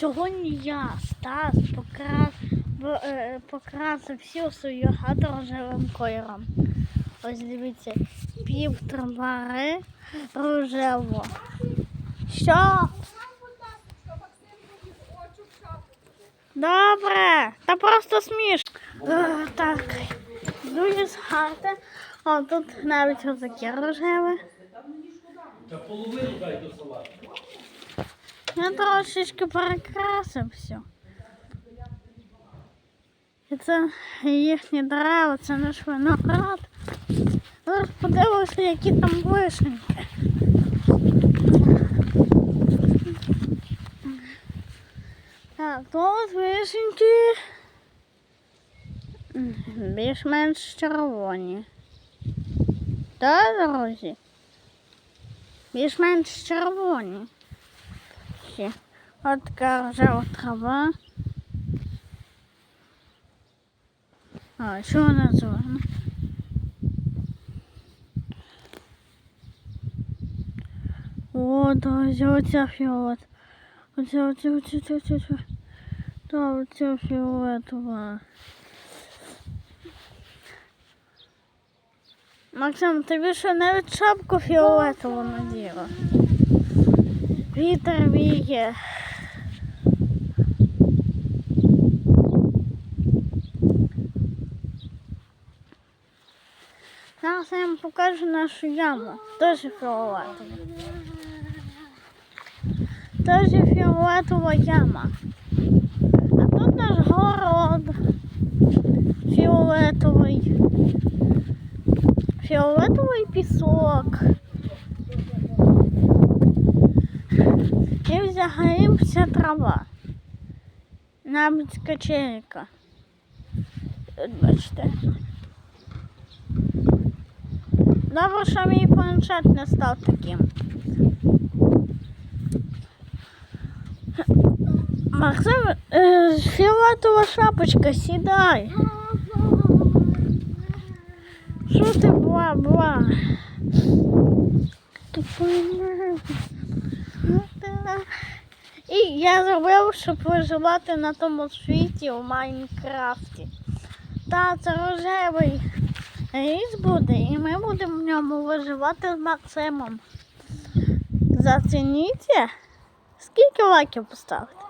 Сьогодні я, Стас, е, покрасив всю свою хату рожевим кольором. Ось дивіться, пів трамвари рожево. Що? Добре, та просто смішно. Е, так, йду із хати. О, тут навіть ось таке рожеве. Та половину дай до салату. Я трошечки перекрасив все. І це їхні дерева, це наш виноград. Зараз подивимося, які там вишеньки. Так, тут вишеньки більш-менш червоні. Так, друзі? Більш-менш червоні. Ще. От така рожева трава. А, що вона зелена? О, друзі, оця фіолет. Оця, оця, оця, оця, оця, оця. Та, оця фіолетова. Максим, тобі що навіть шапку фіолетову наділа? Вітер віє. Зараз я вам покажу нашу яму. Теж фіолетова. Теж фіолетова яма. А тут наш город. Фіолетовий. Фіолетовий пісок. І вся трава. Навіть качелька. От Бачите. Добре, що мій планшет не став таким. Максим, е, фіолетова шапочка, сідай. Що ти була, була? І я зробив, щоб виживати на тому світі у Майнкрафті. Та це рожевий ріс буде, і ми будемо в ньому виживати з Максимом. Зацініть. Скільки лайків поставити?